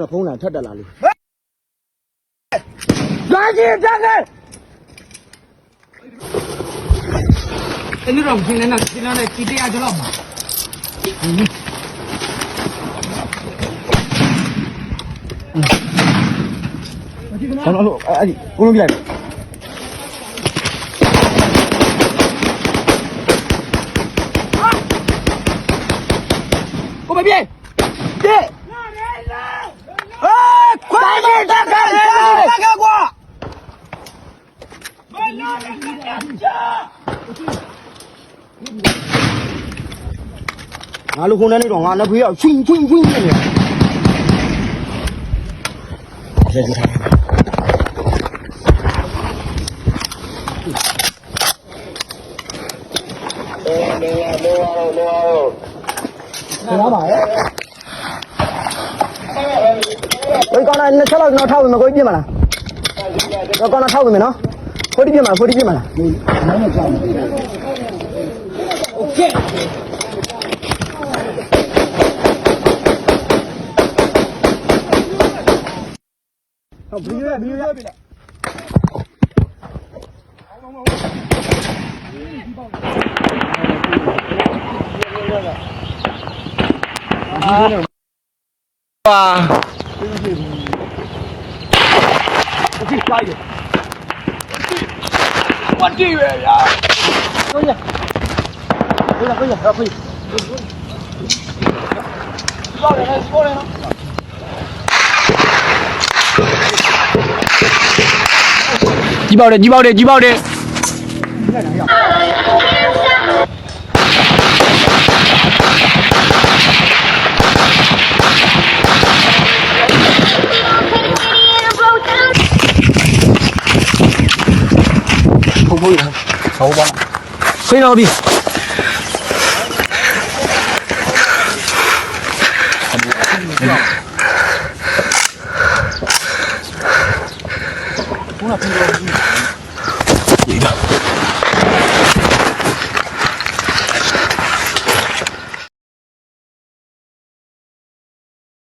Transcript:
ခုနဖုန်းလာထက်တက်လာလို့လာကြည့်တက်တယ်အဲ့ဒီတော့ဒီနေ့နဲ့ဒီနေ့နဲ့ကြည့်တရားကြတော့မှာကျွန်တော်တို့အဲ့ဒီကိုလုံးပြလိုက်ကိုမပြေပြေအေးခွာမတက်ခဲ့တက်ခဲ့ကွာ ငါလူခုန်းနေတော့ငါလက်ဖေးကချွင်းချွင်းချွင်းနေတယ်ကျေးဇူးထားဘယ်တော့ပါလဲဘယ်ကောင်းလဲနှစ်ချက်လောက်တော့ထောက်ပြီမကိုပြင်းမလားတော့ကောင်းတော့ထောက်ပြီမယ်နော် ဖိုတီပြင်းမလားဖိုတီပြင်းမလားနားနဲ့ကြောက်โอเคဟုတ်ဘီရဘီရပြီလား မတိပဲဗျာကိုရကိုရကိုရဟာဖေးဘောရယ်ဘောရယ်နော်ကြီးပေါက်တယ်ကြီးပေါက်တယ်ကြီးပေါက်တယ် ဖုန်းဖုန်းရဟောပါဖိနေတော့ပြီဖ